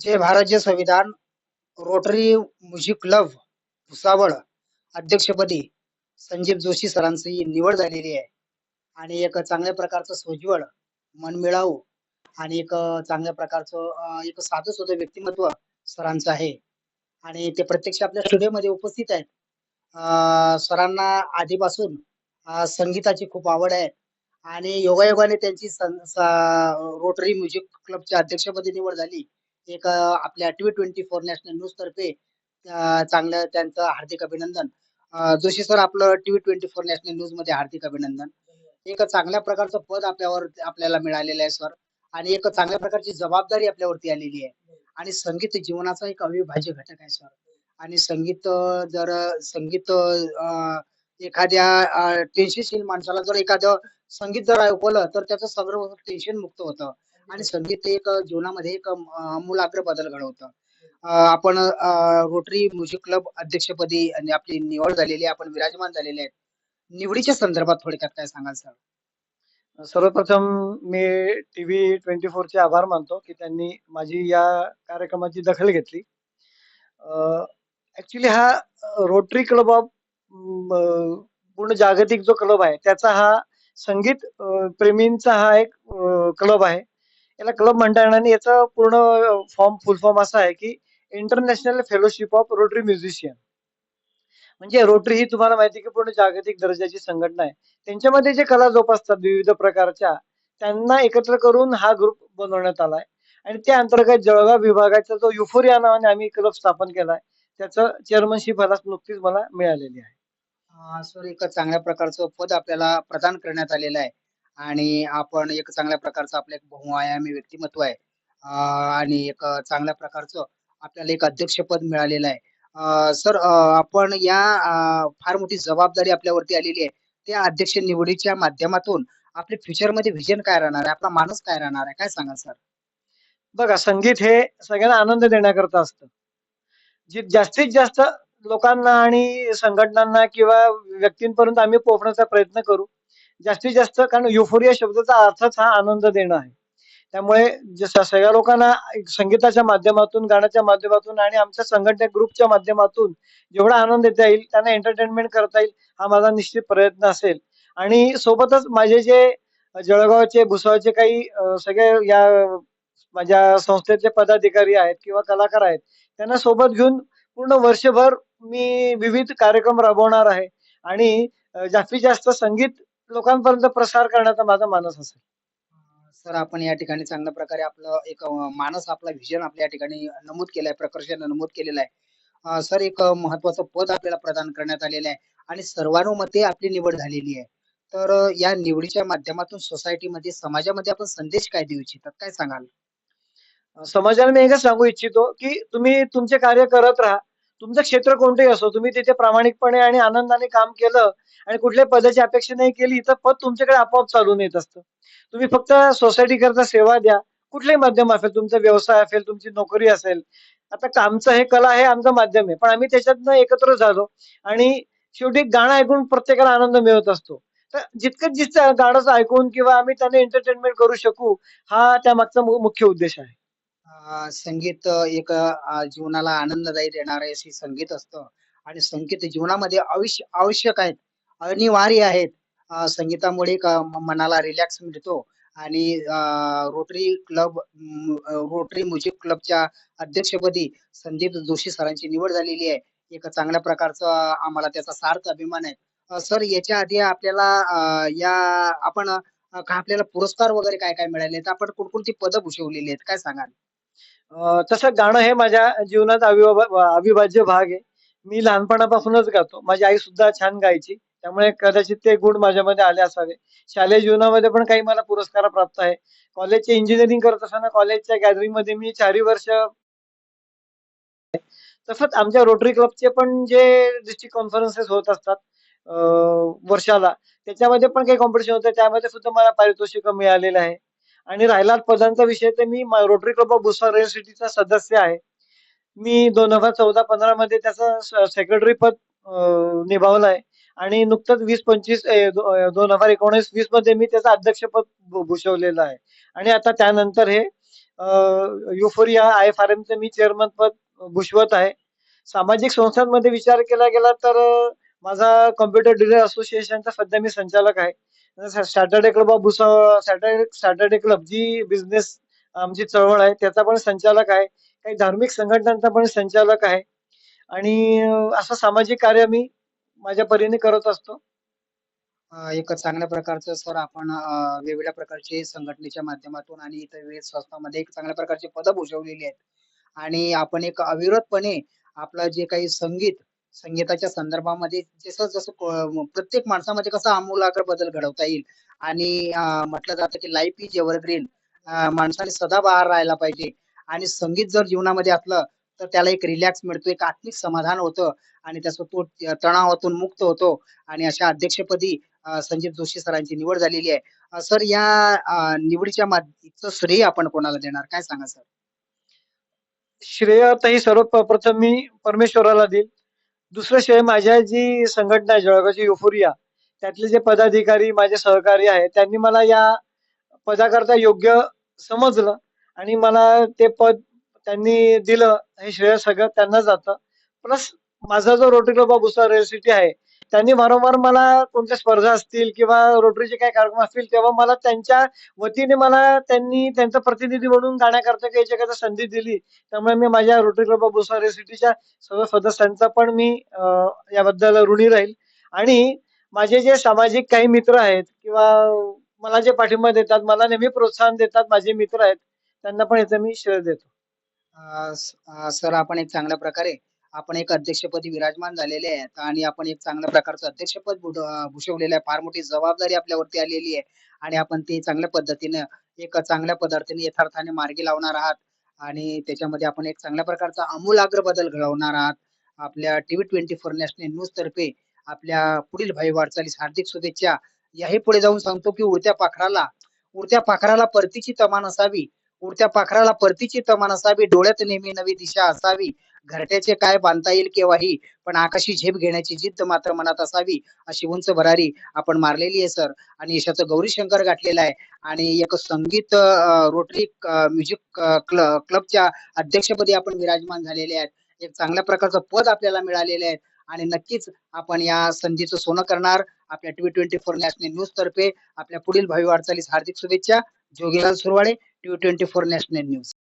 जय भारत जय संविधान rotary music club Bhusawal अध्यक्षपदी संजीव जोशी सरांची निवड झालेली आहे. आणि एक चांगल्या प्रकारचं सोज्वळ मनमिळावू आणि एक चांगल्या प्रकारचं एक साधं सुद्धा व्यक्तिमत्व सरांचं आहे. आणि ते प्रत्यक्ष आपल्या स्टुडिओमध्ये उपस्थित आहेत. अं, सरांना आधीपासून संगीताची खूप आवड आहे. आणि योगायोगाने त्यांची सं- रोटरी म्युझिक क्लबच्या अध्यक्षपदी निवड झाली. एक आपल्या T twenty four national news तर्फे चांगलं त्यांचं हार्दिक अभिनंदन. जोशी सर आपलं टी ट्वेंटी फोर नॅशनल न्यूजमध्ये हार्दिक अभिनंदन. एक चांगल्या प्रकारचं पद आपल्यावर आपल्याला मिळालेलं आहे सर. आणि एक चांगल्या प्रकारची जबाबदारी आपल्यावरती आलेली आहे. आणि संगीत जीवनाचा एक अविभाज्य घटक आहे सर. आणि संगीत जर संगीत अं, एखाद्या टेन्शनशील माणसाला जर एखादं संगीत जर ऐकवलं तर त्याचं सगळं टेन्शन मुक्त होतं. आणि संगीत एक जीवनामध्ये एक अं, आमूलाग्र बदल घडवतं. आपण रोटरी म्युझिक क्लब अध्यक्षपदी आणि आपली निवड झालेली आहे आपण विराजमान झालेले आहेत. निवडीच्या संदर्भात थोडक्यात काय सांगाल सर? सर्वप्रथम मी टीव्ही ट्वेंटी फोरचे आभार मानतो की त्यांनी माझी या कार्यक्रमाची दखल घेतली. ऍक्च्युली हा रोटरी क्लब ऑफ पूर्ण जागतिक जो क्लब आहे त्याचा हा संगीत प्रेमींचा हा एक क्लब आहे. याला क्लब म्हणता येणार आणि याचा पूर्ण फॉर्म फुल फॉर्म असा आहे की international fellowship of Rotary musician म्हणजे रोटरी ही तुम्हाला माहिती आहे की पूर्ण जागतिक दर्जाची संघटना आहे. त्यांच्यामध्ये जे कला जोपासतात विविध प्रकारच्या त्यांना एकत्र करून हा ग्रुप बनवण्यात आलाय. आणि त्या अंतर्गत जळगाव विभागाचा जो युफोरिया नावाने आम्ही क्लब स्थापन केलाय त्याचं चेअरमनशिप मला नुकतीच मला मिळालेली आहे. सर एक चांगल्या प्रकारचं पद आपल्याला प्रदान करण्यात आलेलं आहे. आणि आपण एक चांगल्या प्रकारचं आपलं एक बहुआयामी व्यक्तिमत्व आहे. आणि एक चांगल्या प्रकारचं आपल्याला एक अध्यक्षपद मिळालेलं आहे. सर आपण या फार मोठी जबाबदारी आपल्यावरती आलेली आहे. त्या अध्यक्ष निवडीच्या माध्यमातून आपले फ्युचरमध्ये व्हिजन काय राहणार आहे? आपला माणूस काय राहणार आहे? काय सांगाल सर? बघा संगीत हे सगळ्यांना आनंद देण्याकरता असतं. जे जास्तीत जास्त लोकांना आणि संघटनांना किंवा व्यक्तींपर्यंत आम्ही पोहोचण्याचा प्रयत्न करू. जास्तीत जास्त कारण युफोरिया शब्दाचा अर्थच हा आनंद देणं आहे. त्यामुळे जसं सगळ्या लोकांना एक संगीताच्या माध्यमातून गाण्याच्या माध्यमातून आणि आमच्या संघटना ग्रुपच्या माध्यमातून जेवढा आनंद देता येईल त्यांना एंटरटेनमेंट करता येईल हा माझा निश्चित प्रयत्न असेल. आणि सोबतच माझे जे जळगावचे भुसावळचे काही सगळे या माझ्या संस्थेचे पदाधिकारी आहेत किंवा कलाकार आहेत त्यांना सोबत घेऊन पूर्ण वर्षभर मी विविध कार्यक्रम राबवणार आहे. आणि जास्तीत जास्त संगीत लोकांपर्यंत प्रसार करण्याचा माझा मानस असेल. सर आपण या ठिकाणी चांगल्या प्रकारे आपलं एक मानस आपला व्हिजन आपल्या ठिकाणी नमूद केलाय प्रकर्षाने नमूद केलेलं आहे. सर एक महत्वाचं पद आपल्याला प्रदान करण्यात आलेलं आहे आणि सर्वानुमते आपली निवड झालेली आहे. तर या निवडीच्या माध्यमातून सोसायटीमध्ये समाजामध्ये आपण संदेश काय देऊ इच्छितात? काय सांगाल? समाजाला मी एकच सांगू इच्छितो की तुम्ही तुमचे कार्य करत राहा. तुमचं क्षेत्र कोणतेही असो तुम्ही तिथे प्रामाणिकपणे आणि आनंदाने काम केलं आणि कुठल्याही पदाची अपेक्षा नाही केली तर पद तुमच्याकडे आपोआप चालून येत असतं. तुम्ही फक्त सोसायटी करता सेवा द्या. कुठलंही माध्यम असेल तुमचा व्यवसाय असेल तुमची नोकरी असेल. आता आमचं हे कला हे आमचं माध्यम आहे पण आम्ही त्याच्यातनं एकत्र झालो आणि शेवटी गाणं ऐकून प्रत्येकाला आनंद मिळत असतो. तर जितकं जितकं गाणं ऐकून किंवा आम्ही त्यांना एंटरटेनमेंट करू शकू हा त्यामागचा मुख्य उद्देश आहे. संगीत एक जीवनाला आनंददायी देणारे असे संगीत असतं. आणि संगीत जीवनामध्ये आवश्य आवश्यक आहेत. अनिवार्य आहेत. संगीतामुळे एक, मनाला रिलॅक्स मिळतो. आणि रोटरी क्लब रोटरी म्युझिक क्लबच्या अध्यक्षपदी संदीप जोशी सरांची निवड झालेली आहे. एक चांगल्या प्रकारचा आम्हाला त्याचा सार्थ अभिमान आहे. सर याच्या आधी आपल्याला या आपण आपल्याला पुरस्कार वगैरे काय काय मिळाले आहेत आपण कोणकोणती पदं भूषवलेली आहेत? काय सांगाल? तसं गाणं हे माझ्या जीवनात अविभा- अविभाज्य भाग आहे. मी लहानपणापासूनच गातो. माझी आई सुद्धा छान गायची. त्यामुळे कदाचित ते गुण माझ्यामध्ये आले असावे. शालेय जीवनामध्ये पण काही मला पुरस्कार प्राप्त आहे. कॉलेजचे इंजिनिअरिंग करत असताना कॉलेजच्या गॅदरिंगमध्ये मी चारही वर्ष तसंच आमच्या रोटरी क्लबचे पण जे डिस्ट्रिक्ट कॉन्फरन्सेस होत असतात वर्षाला त्याच्यामध्ये पण काही कॉम्पिटिशन होतं. त्यामध्ये सुद्धा मला पारितोषिक मिळालेलं आहे. आणि राहिला पदांचा विषय तर मी rotary club of Bhusawal rail सिटीचा सदस्य आहे. मी दोन हजार चौदा पंधरा मध्ये त्याचं सेक्रेटरी पद निभावलं आहे. आणि नुकतंच वीस पंचवीस दो- दोन हजार एकोणीस वीसमध्ये मी त्याचं अध्यक्षपद भूषवलेलं आहे. आणि आता त्यानंतर हे युफोरिया आय एफ आर एमचं मी चेअरमन पद भूषवत आहे. सामाजिक संस्थांमध्ये विचार केला गेला तर माझा कॉम्प्युटर डिलर असोसिएशनचा सध्या मी संचालक आहे. Saturday club of Bhusawal Saturday Saturday club G business आमची चळवळ आहे त्याचा पण संचालक आहे. काही धार्मिक संघटनांचा पण संचालक आहे. आणि असं सामाजिक कार्य मी माझ्या परीने करत असतो. एक चांगल्या प्रकारचं सर आपण वेगवेगळ्या प्रकारचे संघटनेच्या माध्यमातून आणि इतर विविध संस्थांमध्ये एक चांगल्या प्रकारची पदं भूषवलेली आहेत. आणि आपण एक अविरतपणे आपलं जे काही संगीत संगीताच्या संदर्भामध्ये जसं जसं प्रत्येक माणसामध्ये कसा आमूलाग्र बदल घडवता येईल. आणि म्हटलं जातं की लाईफ इज एव्हरग्रीन माणसाने सदाबहार राहायला पाहिजे. आणि संगीत जर जीवनामध्ये असलं तर त्याला एक रिलॅक्स मिळतो एक आत्मिक समाधान होतं. आणि त्याचा तो तणावातून मुक्त होतो. आणि अशा अध्यक्षपदी संजीव जोशी सरांची निवड झालेली आहे. सर या निवडीच्या माध्यमाचं श्रेय आपण कोणाला देणार? काय सांगा सर? श्रेय आता ही सर्वप्रथम मी परमेश्वराला देईल. दुसरं श्रेय माझ्या जी संघटना आहे जळगावची युफोरिया त्यातले जे पदाधिकारी माझे सहकारी आहेत त्यांनी मला या पदाकरता योग्य समजलं आणि मला ते पद त्यांनी दिलं हे श्रेय सगळं त्यांना जातं. प्लस माझा जो rotary club of rail city आहे त्यांनी वारंवार मला कोणत्या स्पर्धा असतील किंवा रोटरीचे काही कार्यक्रम असतील तेव्हा मला त्यांच्या वतीने मला त्यांनी त्यांचं प्रतिनिधी म्हणून गाण्याकरता काही याच्याकरता संधी दिली. त्यामुळे मी माझ्या रोटरी क्लब ऑफ भुसावळ सिटीच्या सर्व सदस्यांचा पण मी याबद्दल ऋणी राहील. आणि माझे जे सामाजिक काही मित्र आहेत किंवा मला जे पाठिंबा देतात मला नेहमी प्रोत्साहन देतात माझे मित्र आहेत त्यांना पण याचं मी श्रेय देतो. सर आपण एक चांगल्या प्रकारे आपण एक अध्यक्षपदी विराजमान झालेले आहेत आणि आपण एक चांगल्या प्रकारचं अध्यक्षपद भूषवलेलं आहे. फार मोठी जबाबदारी आपल्यावरती आलेली आहे. आणि आपण ते चांगल्या पद्धतीने एक चांगल्या पदार्थाने यथार्थाने मार्गी लावणार आहात. आणि त्याच्यामध्ये आपण एक चांगल्या प्रकारचा आमूलाग्र बदल घडवणार आहात. आपल्या TV twenty four national news तर्फे आपल्या पुढील भावी वाटचालीस हार्दिक शुभेच्छा. याही पुढे जाऊन सांगतो की उडत्या पाखराला उडत्या पाखराला परतीची तमान असावी उडत्या पाखराला परतीची तमान असावी डोळ्यात नेहमी नवी दिशा असावी घरट्याचे काय बांधता येईल केव्हाही पण आकाशी झेप घेण्याची जिद्द मात्र मनात असावी अशी उंच भरारी आपण मारलेली आहे सर. आणि यशाचं गौरी शंकर गाठलेलं आहे. आणि एक संगीत रोटरी म्युझिक क्ल- क्लबच्या अध्यक्षपदी आपण विराजमान झालेले आहेत. एक चांगल्या प्रकारचं पद आपल्याला मिळालेलं आहे. आणि नक्कीच आपण या संधीचं सोनं करणार. आपल्या T twenty four national news तर्फे आपल्या पुढील भावी वाटचालीस हार्दिक शुभेच्छा. Jogilal Surwade TV twenty four national news